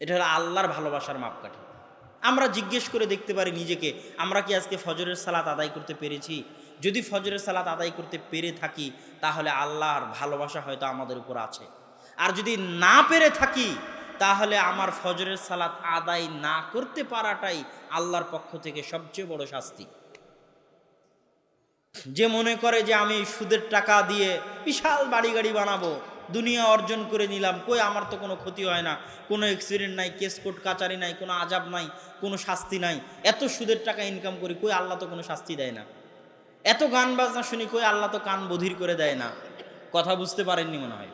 এটা হলো আল্লাহর ভালোবাসার মাপকাঠি। আমরা জিজ্ঞেস করে দেখতে পারি নিজেকে, আমরা কি আজকে ফজরের সালাত আদায় করতে পেরেছি? যদি ফজরের সালাত আদায় করতে পেরে থাকি, তাহলে আল্লাহর ভালোবাসা হয়তো আমাদের উপর আছে। আর যদি না পেরে থাকি, তাহলে আমার ফজরের সালাত আদায় না করতে পারাটাই আল্লাহর পক্ষ থেকে সবচেয়ে বড় শাস্তি। যে মনে করে যে আমি সুদের টাকা দিয়ে বিশাল বাড়ি গাড়ি বানাবো দুনিয়া অর্জন করে নিলাম। কই আমার তো কোনো ক্ষতি হয় না। কোনো অ্যাক্সিডেন্ট নাই কেস কোর্ট কাচারি নাই, কোনো আজাব নাই, কোনো শাস্তি নাই। এত সুদের টাকা ইনকাম করি, কই আল্লাহ তো কোনো শাস্তি দেয় না। এত গান বাজনা শুনি, কই আল্লাহ তো কান বধির করে দেয় না। কথা বুঝতে পারেননি মনে হয়।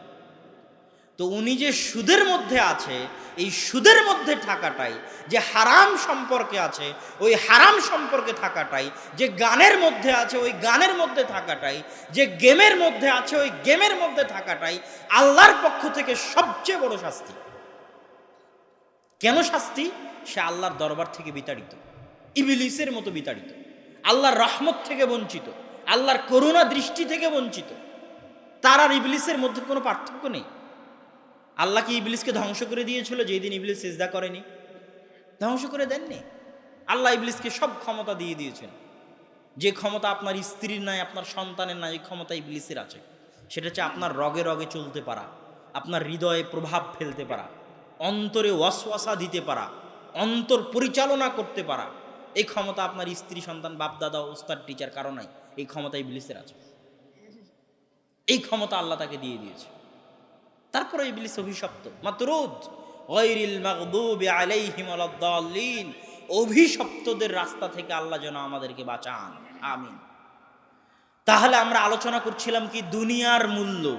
তো উনি যে সুদের মধ্যে আছে, এই সুদের মধ্যে থাকাটাই, যে হারাম সম্পর্কে আছে, ওই হারাম সম্পর্কে থাকাটাই, যে গানের মধ্যে আছে, ওই গানের মধ্যে থাকাটাই, যে গেমের মধ্যে আছে, ওই গেমের মধ্যে থাকাটাই আল্লাহর পক্ষ থেকে সবচেয়ে বড় শাস্তি। কেন শাস্তি? সে আল্লাহর দরবার থেকে বিতাড়িত। ইবিলিসের মতো বিতাড়িত। আল্লাহর রহমত থেকে বঞ্চিত। আল্লাহর করুণা দৃষ্টি থেকে বঞ্চিত। তার আর ইবলিসের মধ্যে কোনো পার্থক্য নেই। আল্লাহ কি ইবলিসকে ধ্বংস করে দিয়েছিল? যেই দিন ইবলিস সেজদা করেনি। ধ্বংস করে দেননি? আল্লাহ ইবলিসকে সব ক্ষমতা দিয়ে দিয়েছেন। যে ক্ষমতা আপনার স্ত্রীর নাই, আপনার সন্তানের নাই, এই ক্ষমতা ইবলিসের আছে। সেটা হচ্ছে আপনার রগে রগে চলতে পারা, আপনার হৃদয়ে প্রভাব ফেলতে পারা, অন্তরে ওয়াসওয়াসা দিতে পারা, অন্তর পরিচালনা করতে পারা। এই ক্ষমতা আপনার স্ত্রী, সন্তান বাপ দাদা ওস্তাদ টিচার কারও নাই। এই ক্ষমতা ইবলিসের আছে। এই ক্ষমতা আল্লাহ তাকে দিয়ে দিয়েছে। তারপরে ইবলিস অভিশপ্ত। মাতরুদ গৈরিল মাগদুবে আলাইহিম ওয়ালাদ্দাল্লিন অভিশপ্তদের রাস্তা থেকে আল্লাহ যেন আমাদেরকে বাঁচান। আমিন। তাহলে আমরা আলোচনা করছিলাম কি দুনিয়ার মূল্য।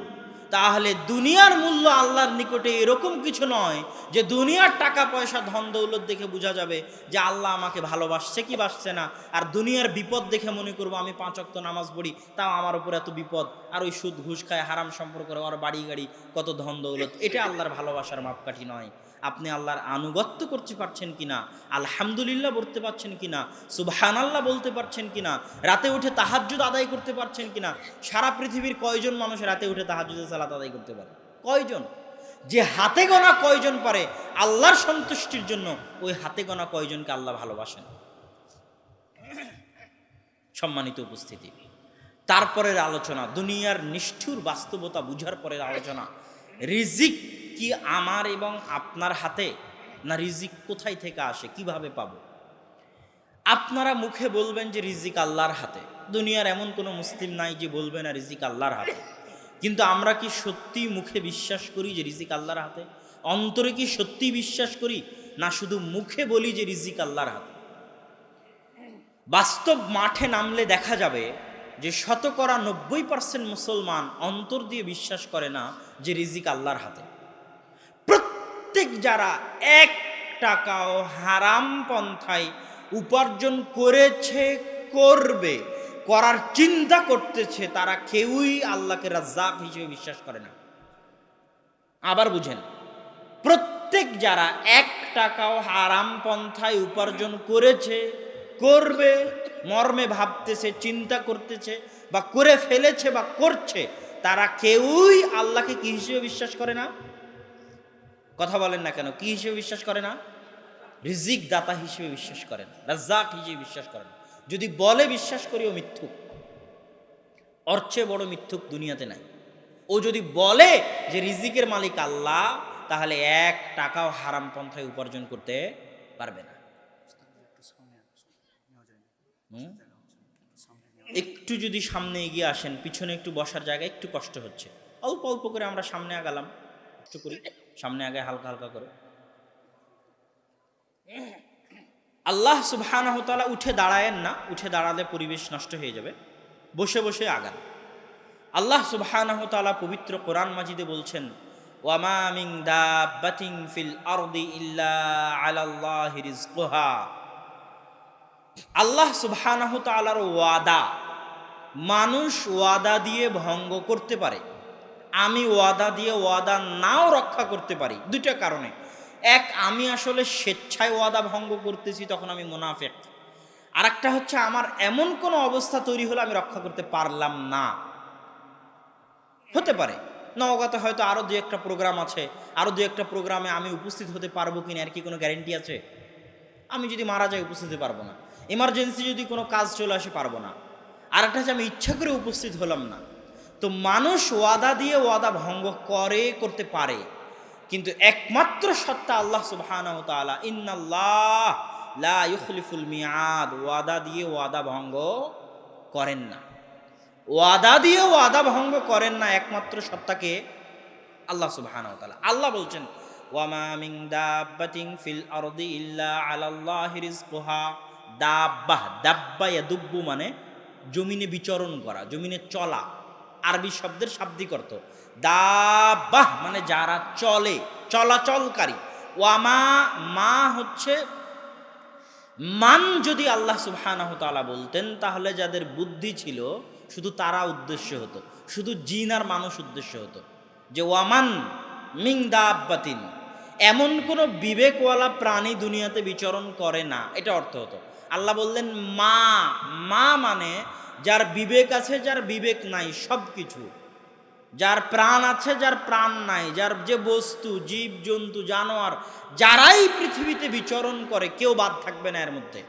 তাহলে দুনিয়ার মূল্য আল্লাহর নিকটে এরকম কিছু নয় যে দুনিয়ার টাকা, পয়সা, ধন, দৌলত দেখে বোঝা যাবে যে আল্লাহ আমাকে ভালোবাসছে কি বাসছে না। আর দুনিয়ার বিপদ দেখে মনে করব আমি পাঁচ অক্ত নামাজ পড়ি, তাও আমার উপর এত বিপদ। আর ওই সুদ, ঘুষ খায়, হারাম সম্পর্ক আর বাড়ি গাড়ি, কত ধন, দৌলত, এটা আল্লাহর ভালোবাসার মাপকাঠি নয়। আপনি আল্লাহর আনুগত্য করতে পারছেন কিনা, আলহামদুলিল্লাহ বলতে পারছেন কিনা সুবহান আল্লাহ বলতে পারছেন কিনা, রাতে উঠে তাহাজ্জুদ আদায় করতে পারছেন কিনা, সারা পৃথিবীর কয়জন মানুষ রাতে উঠে তাহাজ্জুদের সালাত আদায় করতে পারে? কয়জন? যে হাতে গোনা কয়জন পারে আল্লাহর সন্তুষ্টির জন্য, ওই হাতে গোনা কয়জনকে আল্লাহ ভালোবাসেন? সম্মানিত উপস্থিতি, তারপরের আলোচনা, দুনিয়ার নিষ্ঠুর বাস্তবতা বুঝার পরের আলোচনা, রিজিক কি আমার এবং আপনার হাতে না রিজিক কোথায় থেকে আসে? কীভাবে পাবো? আপনারা মুখে বলবেন যে রিজিক আল্লাহর হাতে। দুনিয়ার এমন কোনো মুসলিম নাই যে বলবে না রিজিক আল্লাহর হাতে। কিন্তু আমরা কি সত্যি মুখে বিশ্বাস করি যে রিজিক আল্লাহর হাতে? অন্তরে কি সত্যি বিশ্বাস করি না শুধু মুখে বলি যে রিজিক আল্লাহর হাতে? বাস্তব মাঠে নামলে দেখা যাবে যে শতকরা নব্বই পার্সেন্ট মুসলমান অন্তর দিয়ে বিশ্বাস করে না যে রিজিক আল্লাহর হাতে। প্রত্যেক যারা এক টাকাও হারাম পন্থায় উপার্জন করেছে, করবে, করার চিন্তা করতেছে, তারা কেউই আল্লাহকে রাজ্জাক হিসেবে বিশ্বাস করে না। আবার বুঝেন, প্রত্যেক যারা এক টাকাও হারাম পন্থায় উপার্জন করেছে, করবে, মর্মে ভাবতেছে, চিন্তা করতেছে বা করে ফেলেছে বা করছে, তারা কেউই আল্লাহকে কি হিসেবে বিশ্বাস করে না? কথা বলেন না কেন? কি হিসেবে বিশ্বাস করে না? রিজিক দাতা হিসেবে বিশ্বাস করেন। রাজ্জাক হিসেবে বিশ্বাস করেন। যদি বলে বিশ্বাস করি, ও মিথ্যুক। অর্চে বড় মিথ্যুক দুনিয়াতে নাই। ও যদি বলে যে রিজিকের মালিক আল্লাহ, তাহলে এক টাকাও হারাম পন্থায় উপার্জন করতে পারবে না। একটু যদি সামনে এগিয়ে আসেন, পিছনে একটু বসার জায়গায় একটু কষ্ট হচ্ছে। অল্প অল্প করে আমরা সামনে আগালাম। একটু করি। সামনে আগে হালকা হালকা করে। আল্লাহ সুবহানাহু উঠে দাঁড়ায়েন না, উঠে দাঁড়ালে পরিবেশ নষ্ট হয়ে যাবে। বসে বসে আগান। আল্লাহ সুবহানাহু পবিত্র কোরআন মাজিদে বলছেন ফিল আল্লাহ সুবহানাহু তাআলার ওয়াদা মানুষ ওয়াদা দিয়ে ভঙ্গ করতে পারে। আমি ওয়াদা দিয়ে ওয়াদা নাও রক্ষা করতে পারি। দুইটা কারণে। এক, আমি আসলে স্বেচ্ছায় ওয়াদা ভঙ্গ করতেছি, তখন আমি মুনাফেক। আর একটা হচ্ছে, আমার এমন কোনো অবস্থা তৈরি হলে আমি রক্ষা করতে পারলাম না। হতে পারে। নওগাঁতে হয়তো আরও দু একটা প্রোগ্রাম আছে আরও দু একটা প্রোগ্রামে আমি উপস্থিত হতে পারব কিনা আর কি কোনো গ্যারেন্টি আছে? আমি যদি মারা যাই, উপস্থিত হতে পারব না। এমার্জেন্সি যদি কোনো কাজ চলে আসে, পারব না। আর একটা হচ্ছে, আমি ইচ্ছা করে উপস্থিত হলাম না। তো মানুষ ওয়াদা দিয়ে ওয়াদা ভঙ্গ করে, করতে পারে। কিন্তু একমাত্র সত্তা আল্লাহ ওয়া তাআলা। লা মিয়াদ ওয়াদা দিয়ে ওয়াদা ভঙ্গ করেন না। ওয়াদা দিয়ে ওয়াদা ভঙ্গ করেন না একমাত্র সত্তাকে আল্লাহ তাআলা। আল্লাহ বলছেন দাব্বাহ, দাব্বা মানে জমিনে বিচরণ করা, জমিনে চলা। আরবি শব্দের শাব্দিক অর্থ দাব্বাহ মানে যারা চলে, চলাচলকারী। ওয়ামা, মা হচ্ছে মান যদি আল্লাহ সুবহানাহ তাআলা বলতেন, তাহলে যাদের বুদ্ধি ছিল, শুধু তারা উদ্দেশ্য হতো। শুধু জিন আর মানুষ উদ্দেশ্য হতো। যে ওয়ামান মিং দাব্বাতিন এমন কোনো বিবেকওয়ালা প্রাণী দুনিয়াতে বিচরণ করে না, এটা অর্থ হতো। আল্লাহ বললেন, মা মা মানে যার বিবেক আছে, যার বিবেক নাই সব কিছু যার প্রাণ আছে, যার প্রাণ নাই, যার যে বস্তু, জীব, জন্তু, জানোয়ার, যারাই পৃথিবীতে বিচরণ করে, কেউ বাদ থাকবে না এর মধ্যে।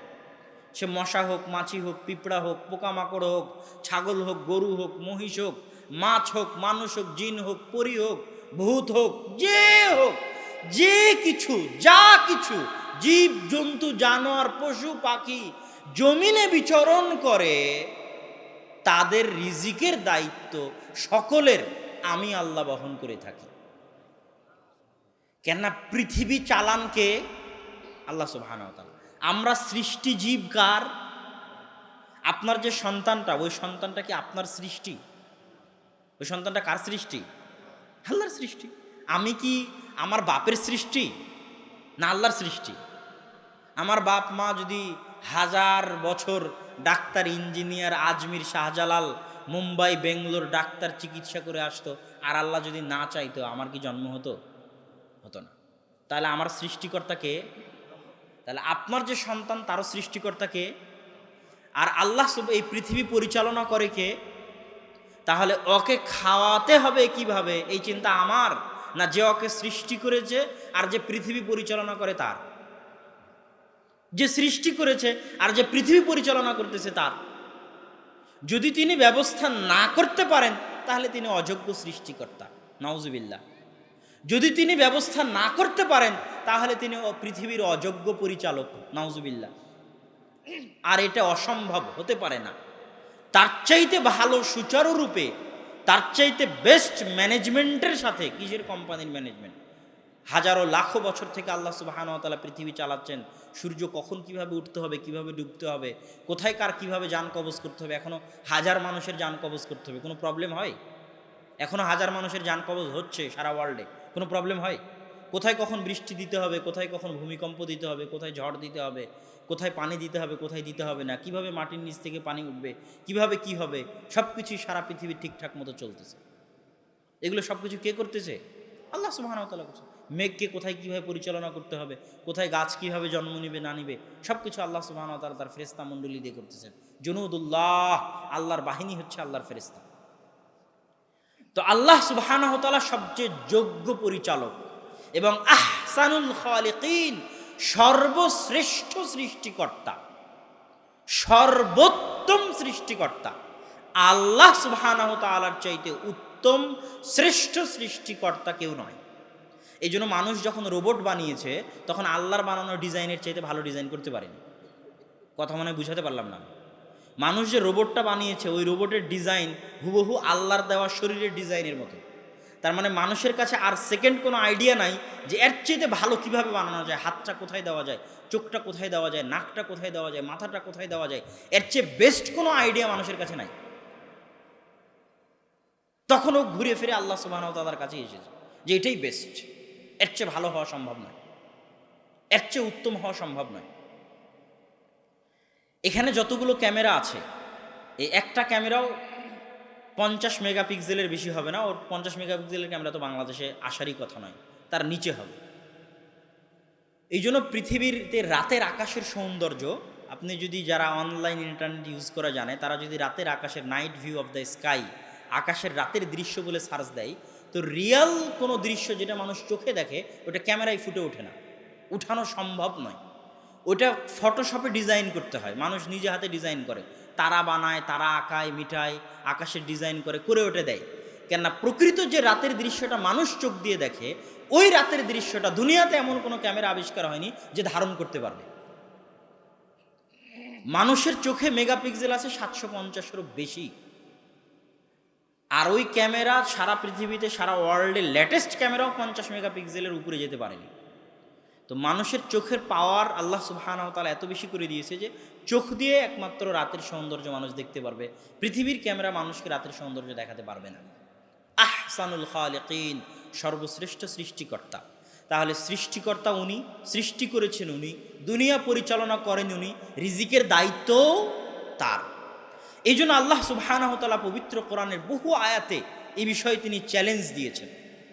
সে মশা হোক, মাছি হোক, পিঁপড়া হোক, পোকামাকড় হোক, ছাগল হোক, গরু হোক, মহিষ হোক, মাছ হোক, মানুষ হোক, জিন হোক, পরি হোক, ভূত হোক, যে হোক, যে কিছু, যা কিছু, জীব, জন্তু, জানোয়ার, পশু, পাখি, জমিনে বিচরণ করে তাদের রিজিকের দায়িত্ব সকলের, আমি আল্লাহ বহন করে থাকি। কেননা পৃথিবী চালানকে আল্লাহ তাআলা। আমরা সৃষ্টি জীব কার? আপনার যে সন্তানটা, ওই সন্তানটা কি আপনার সৃষ্টি? ওই সন্তানটা কার সৃষ্টি? আল্লাহর সৃষ্টি। আমি কি আমার বাপের সৃষ্টি? না আল্লাহর সৃষ্টি। আমার বাপ মা যদি হাজার বছর ডাক্তার ইঞ্জিনিয়ার আজমির শাহজালাল মুম্বাই, বেঙ্গলোর ডাক্তার চিকিৎসা করে আসতো। আর আল্লাহ যদি না চাইতো, আমার কি জন্ম হতো? হতো না। তাহলে আমার সৃষ্টিকর্তাকে তাহলে আপনার যে সন্তান, তারও সৃষ্টিকর্তাকে আর আল্লাহ সব এই পৃথিবী পরিচালনা করে কে? তাহলে ওকে খাওয়াতে হবে কীভাবে? এই চিন্তা আমার? না যে ওকে সৃষ্টি করেছে আর যে পৃথিবী পরিচালনা করে তার? যে সৃষ্টি করেছে আর যে পৃথিবী পরিচালনা করতেছে তার। যদি তিনি ব্যবস্থা না করতে পারেন, তাহলে তিনি অযোগ্য সৃষ্টিকর্তা। নওজুবিল্লা যদি তিনি ব্যবস্থা না করতে পারেন, তাহলে তিনি পৃথিবীর অযোগ্য পরিচালক। নওজুবিল্লা আর এটা অসম্ভব, হতে পারে না। তার চাইতে ভালো সুচারুরূপে, তার চাইতে বেস্ট ম্যানেজমেন্টের সাথে, কিসের কোম্পানির ম্যানেজমেন্ট হাজারো লাখো বছর থেকে আল্লাহ সুবাহানতালা পৃথিবী চালাচ্ছেন। সূর্য কখন কীভাবে উঠতে হবে, কীভাবে ডুবতে হবে, কোথায় কার কীভাবে যান কবজ করতে হবে এখনও হাজার মানুষের যান কবজ করতে হবে, কোনো প্রবলেম হয়? এখনও হাজার মানুষের যান কবজ হচ্ছে সারা ওয়ার্ল্ডে কোনো প্রবলেম হয়? কোথায় কখন বৃষ্টি দিতে হবে, কোথায় কখন ভূমিকম্প দিতে হবে, কোথায় ঝড় দিতে হবে, কোথায় পানি দিতে হবে, কোথায় দিতে হবে না, কীভাবে মাটির নিচ থেকে পানি উঠবে, কীভাবে কি হবে সব কিছুই সারা পৃথিবী ঠিকঠাক মতো চলতেছে। এগুলো সব কিছু কে করতেছে? আল্লাহ সুবাহানতাল্লাহ করছে। মেঘকে কোথায় কীভাবে পরিচালনা করতে হবে, কোথায় গাছ কীভাবে জন্ম নিবে, না নিবে সব কিছু আল্লাহ সুবাহানতাল তার ফেরেস্তা মণ্ডলী দিয়ে করতেছেন। জনুদুল্লাহ, আল্লাহর বাহিনী হচ্ছে আল্লাহর ফেরেস্তা তো আল্লাহ সুবাহানহতালা সবচেয়ে যোগ্য পরিচালক এবং আহসানুল খালিকিন সর্বশ্রেষ্ঠ সৃষ্টিকর্তা, সর্বোত্তম সৃষ্টিকর্তা। আল্লাহ সুবহানাহু তাআলার চাইতে উত্তম, শ্রেষ্ঠ সৃষ্টিকর্তা কেউ নয়। এই জন্য মানুষ যখন রোবট বানিয়েছে, তখন আল্লাহর বানানো ডিজাইনের চাইতে ভালো ডিজাইন করতে পারেনি। কথা মনে বুঝাতে পারলাম না। মানুষ যে রোবটটা বানিয়েছে, ওই রোবটের ডিজাইন হুবহু আল্লাহর দেওয়া শরীরের ডিজাইনের মতো। তার মানে মানুষের কাছে আর সেকেন্ড কোনো আইডিয়া নাই যে এর চাইতে ভালো কীভাবে বানানো যায়, হাতটা কোথায় দেওয়া যায়, চোখটা কোথায় দেওয়া যায়, নাকটা কোথায় দেওয়া যায়, মাথাটা কোথায় দেওয়া যায়, এর চেয়ে বেস্ট কোনো আইডিয়া মানুষের কাছে নাই। তখনও ঘুরে ফিরে আল্লাহ সুবাহ তাদের কাছে এসেছে, যে এটাই বেস্ট এর চেয়ে ভালো হওয়া সম্ভব নয়। এর চেয়ে উত্তম হওয়া সম্ভব নয়। এখানে যতগুলো ক্যামেরা আছে, এই একটা ক্যামেরাও পঞ্চাশ মেগাপিক্সেলের বেশি হবে না। ওর পঞ্চাশ মেগাপিক্সেলের ক্যামেরা তো বাংলাদেশে আসারই কথা নয়, তার নিচে হবে। এই জন্য পৃথিবীরতে রাতের আকাশের সৌন্দর্য, আপনি যদি যারা অনলাইন ইন্টারনেট ইউজ করা জানে, তারা যদি রাতের আকাশের night view of the sky, আকাশের রাতের দৃশ্য বলে সার্চ দেয় তো রিয়াল কোনো দৃশ্য যেটা মানুষ চোখে দেখে, ওটা ক্যামেরায় ফুটে ওঠে না। উঠানো সম্ভব নয়। ওটা ফটোশপে ডিজাইন করতে হয়। মানুষ নিজে হাতে ডিজাইন করে। তারা বানায়, তারা আঁকায়, মিটায় আকাশের ডিজাইন করে করে ওঠে, দেয়। কেননা প্রকৃত যে রাতের দৃশ্যটা মানুষ চোখ দিয়ে দেখে, ওই রাতের দৃশ্যটা দুনিয়াতে এমন কোনো ক্যামেরা আবিষ্কার হয়নি যে ধারণ করতে পারবে। মানুষের চোখে মেগাপিক্সেল আছে সাতশো পঞ্চাশেরও বেশি। আর ওই ক্যামেরা সারা পৃথিবীতে, সারা ওয়ার্ল্ডে লেটেস্ট ক্যামেরাও পঞ্চাশ মেগাপিক্সেলের উপরে যেতে পারেনি। তো মানুষের চোখের পাওয়ার আল্লাহ সুবহানাহু তাআলা এত বেশি করে দিয়েছে যে, চোখ দিয়ে একমাত্র রাতের সৌন্দর্য মানুষ দেখতে পারবে। পৃথিবীর ক্যামেরা মানুষকে রাতের সৌন্দর্য দেখাতে পারবে না। আহসানুল খালিকিন, সর্বশ্রেষ্ঠ সৃষ্টিকর্তা। তাহলে সৃষ্টিকর্তা উনি, সৃষ্টি করেছেন উনি, দুনিয়া পরিচালনা করেন উনি, রিজিকের দায়িত্ব তার। এই জন্য আল্লাহ সুবহানাহতালা পবিত্র কোরআনের বহু আয়াতে এই বিষয়ে তিনি চ্যালেঞ্জ দিয়েছেন।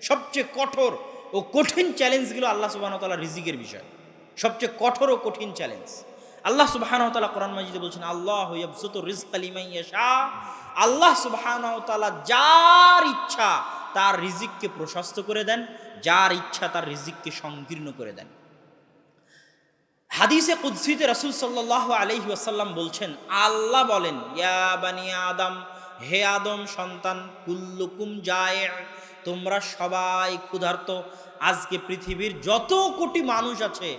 সবচেয়ে কঠোর ও কঠিন চ্যালেঞ্জগুলো আল্লাহ সুবাহতালা রিজিকের বিষয়। সবচেয়ে কঠোর ও কঠিন চ্যালেঞ্জ আল্লাহ সুবাহানতালা কোরআন মাজিদে বলছেন, আল্লাহ ইয়াবসুতু রিজক লিমান ইয়াশা। আল্লাহ সুবাহানতালা যার ইচ্ছা তার রিজিককে প্রশস্ত করে দেন, যার ইচ্ছা তার রিজিককে সংকীর্ণ করে দেন। হাদিসে কুদ্সিতে রসুল সাল্লাহ আলহি আসাল্লাম বলছেন, আল্লাহ বলেন, ইয়া বানি আদম, হে আদম সন্তান, কুল্লুকুম যায় তোমরা সবাই ক্ষুধার্ত। আজকে পৃথিবীর যত কোটি মানুষ আছে,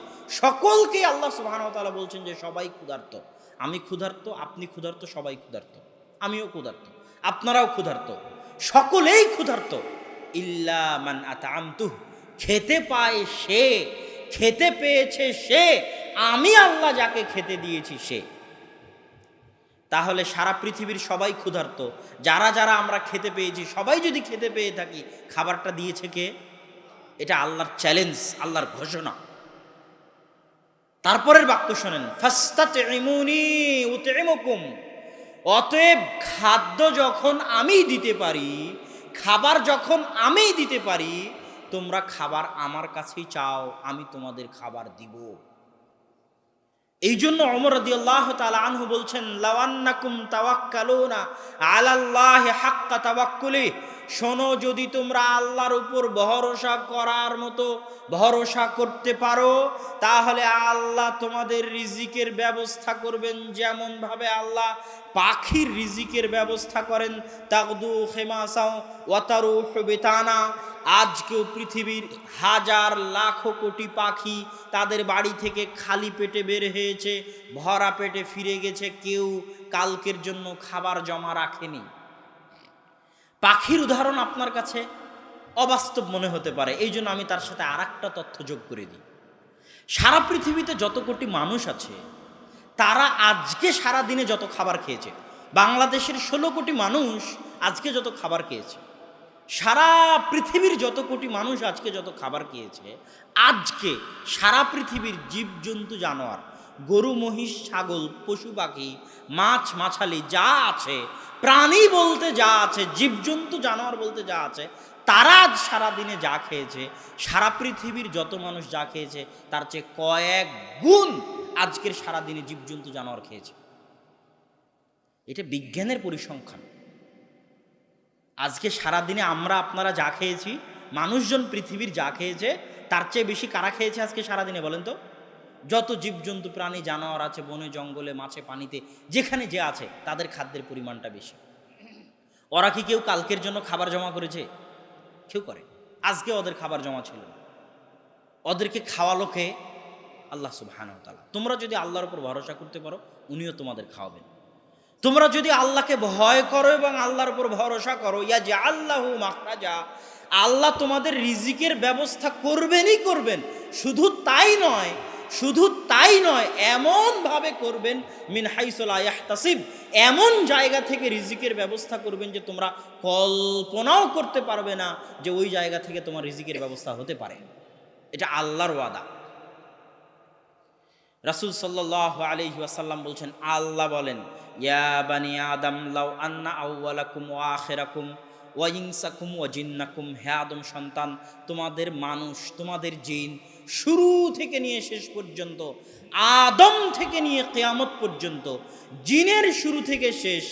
সকলকে আল্লাহ সুবাহানতালা বলছেন যে, সবাই ক্ষুধার্ত। আমি ক্ষুধার্ত, আপনি ক্ষুধার্ত, সবাই ক্ষুধার্ত। আমিও ক্ষুধার্ত, আপনারাও ক্ষুধার্ত। সকলেই ক্ষুধার্ত। ইল্লা মান আতামতুহ খেতে পায় সে খেতে পেয়েছে সে, আমি আল্লাহ যাকে খেতে দিয়েছি সে। তাহলে সারা পৃথিবীর সবাই ক্ষুধার্ত। যারা যারা আমরা খেতে পেয়েছি, সবাই যদি খেতে পেয়ে থাকি, খাবারটা দিয়েছে কে? এটা আল্লাহর চ্যালেঞ্জ আল্লাহর ঘোষণা। তারপরের বাক্য শোনেন অতএব খাদ্য যখন আমি দিতে পারি, খাবার যখন আমি দিতে পারি তোমরা খাবার আমার কাছেই চাও, আমি তোমাদের খাবার দিব। এই জন্য অমর আল্লাহ তালা আনহু বলছেন লাওয়ান্নাকুম তাওয়াক্কালুনা আলাল্লাহ হাক্কা তাওয়াক্কুলি। শোনো, যদি তোমরা আল্লাহর উপর ভরসা করার মতো ভরসা করতে পারো, তাহলে আল্লাহ তোমাদের রিজিকের ব্যবস্থা করবেন। যেমনভাবে আল্লাহ পাখির রিজিকের ব্যবস্থা করেন তাকদু খেমাসাও ওয়াতারু বেতানা। আজকেও পৃথিবীর হাজার, লাখো কোটি পাখি তাদের বাড়ি থেকে খালি পেটে বের হয়েছে, ভরা পেটে ফিরে গেছে, কেউ কালকের জন্য খাবার জমা রাখেনি। পাখির উদাহরণ আপনার কাছে অবাস্তব মনে হতে পারে, এই জন্য আমি তার সাথে আর একটা তথ্য যোগ করে দিই। সারা পৃথিবীতে যত কোটি মানুষ আছে, তারা আজকে সারা দিনে যত খাবার খেয়েছে, বাংলাদেশের ষোলো কোটি মানুষ আজকে যত খাবার খেয়েছে। সারা পৃথিবীর যত কোটি মানুষ আজকে যত খাবার খেয়েছে, আজকে সারা পৃথিবীর জীবজন্তু, জানোয়ার, গরু, মহিষ, ছাগল, পশু, পাখি, মাছ, মাছালি যা আছে, প্রাণী বলতে যা আছে, জীবজন্তু, জানোয়ার বলতে যা আছে, তারা আজ সারাদিনে যা খেয়েছে, সারা পৃথিবীর যত মানুষ যা খেয়েছে, তার চেয়ে কয়েক গুণ আজকের সারাদিনে জীবজন্তু, জানোয়ার খেয়েছে। এটা বিজ্ঞানের পরিসংখ্যান। আজকে সারাদিনে আমরা আপনারা যা খেয়েছি, মানুষজন পৃথিবীর যা খেয়েছে, তার চেয়ে বেশি কারা খেয়েছে আজকে সারাদিনে বলেন তো? যত জীবজন্তু, প্রাণী, জানোয়ার আছে, বনে, জঙ্গলে, মাছে, পানিতে, যেখানে যে আছে, তাদের খাদ্যের পরিমাণটা বেশি। ওরা কি কেউ কালকের জন্য খাবার জমা করেছে? কেউ করে। আজকে ওদের খাবার জমা ছিল ওদেরকে খাওয়ালো কে? আল্লাহ সুবাহানাহু তাআলা। তোমরা যদি আল্লাহর উপর ভরসা করতে পারো, উনিও তোমাদের খাওয়াবেন। তোমরা যদি আল্লাহকে ভয় করো এবং আল্লাহর উপর ভরসা করো ইয়া যে আল্লাহ মাখরাজা, আল্লাহ তোমাদের রিজিকের ব্যবস্থা করবেনই করবেন। শুধু তাই নয়, শুধু তাই নয়, এমনভাবে করবেন, মিন হাইসোলা ইয়াহতাসিব, এমন জায়গা থেকে রিজিকের ব্যবস্থা করবেন যে তোমরা কল্পনাও করতে পারবে না যে ওই জায়গা থেকে তোমার রিজিকের ব্যবস্থা হতে পারে। এটা আল্লাহর ওয়াদা। রাসুল সাল্লাহ আলহি আসাল্লাম বলছেন, আল্লাহ বলেন ইয়া আদম লাউ আন্না আদম সন্তান, তোমাদের মানুষ, তোমাদের জিন শুরু থেকে নিয়ে শেষ পর্যন্ত, আদম থেকে নিয়ে কেয়ামত পর্যন্ত, জিনের শুরু থেকে শেষ,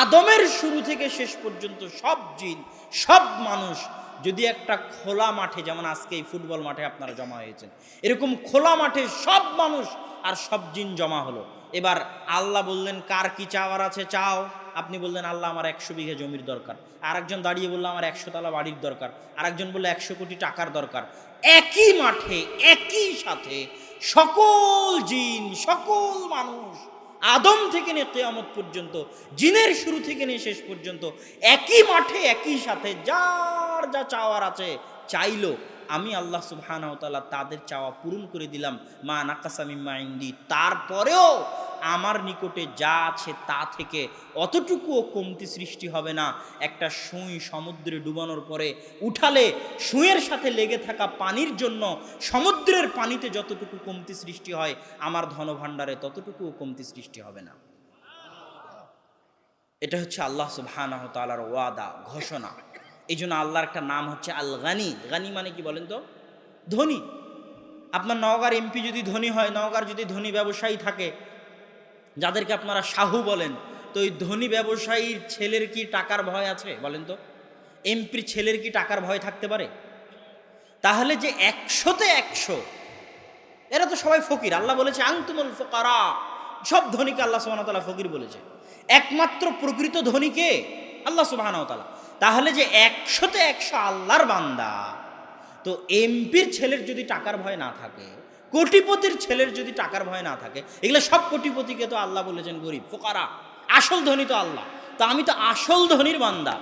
আদমের শুরু থেকে শেষ পর্যন্ত সব জিন, সব মানুষ যদি একটা খোলা মাঠে, যেমন আজকে এই ফুটবল মাঠে আপনারা জমা হয়েছেন, এরকম খোলা মাঠে সব মানুষ আর সব জিন জমা হলো। এবার আল্লাহ বললেন, কার কি চাওয়ার আছে চাও? আপনি বললেন, আল্লাহ আমার একশো বিঘা জমির দরকার। আরেকজন দাঁড়িয়ে বলল, আমার একশো তালা বাড়ির দরকার। আরেকজন বলল, একশো কোটি টাকার দরকার। একই মাঠে, একই সাথে সকল জিন, সকল মানুষ আদম থেকে নিয়ে কেয়ামত পর্যন্ত, জিনের শুরু থেকে নিয়ে শেষ পর্যন্ত একই মাঠে, একই সাথে যার যা চাওয়ার আছে চাইল। আমি আল্লাহ সুবহানাহু তাআলা তাদের চাওয়া পূরণ করে দিলাম। মা নাকাসামি মাইন্দি তারপরেও আমার নিকটে যা আছে তা থেকে অতটুকুও কমতি সৃষ্টি হবে না। একটা সুই সমুদ্রে ডুবানোর পরে উঠালে সুঁয়ের সাথে লেগে থাকা পানির জন্য সমুদ্রের পানিতে যতটুকু কমতি সৃষ্টি হয়, আমার ধনভাণ্ডারে ততটুকুও কমতি সৃষ্টি হবে না। এটা হচ্ছে আল্লাহ সুবহানাহু ওয়া তাআলার ওয়াদা, ঘোষণা। এই জন্য আল্লাহর একটা নাম হচ্ছে আল গানি গানি মানে কি বলেন তো? ধনী। আপনার নওগাঁর এমপি যদি ধনী হয়, নওগাঁর যদি ধনী ব্যবসায়ী থাকে যাদেরকে আপনারা শাহু বলেন, তো ওই ধনী ব্যবসায়ীর ছেলের কি টাকার ভয় আছে বলেন তো? এমপির ছেলের কি টাকার ভয় থাকতে পারে? তাহলে যে একশোতে একশো, এরা তো সবাই ফকির। আল্লাহ বলেছে আংতুমুল ফকারা। সব ধনীকে আল্লাহ সুবাহতালা ফকির বলেছে। একমাত্র প্রকৃত ধনীকে আল্লাহ সুবাহানতালা তাহলে যে একশোতে একশো আল্লাহর বান্দা, তো এমপির ছেলের যদি টাকার ভয় না থাকে কোটিপতির ছেলের যদি টাকার ভয় না থাকে, এগুলো সব কোটিপতিকে তো আল্লাহ বলেছেন গরিব, ফোকারা, আসল ধনী তো আল্লাহ। তো আমি তো আসল ধনীর বান্দা,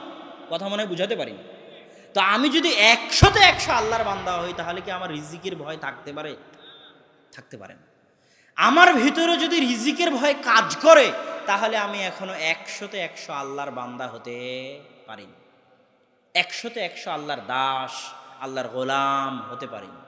কথা মনে হয় বুঝাতে পারিনি। তো আমি যদি একশোতে একশো আল্লাহর বান্দা হই, তাহলে কি আমার রিজিকের ভয় থাকতে পারে? থাকতে পারে না। আমার ভিতরে যদি রিজিকের ভয় কাজ করে, তাহলে আমি এখনও একশোতে একশো আল্লাহর বান্দা হতে পারিনি। একশোতে একশো আল্লাহর দাস, আল্লাহর গোলাম হতে পারিনি।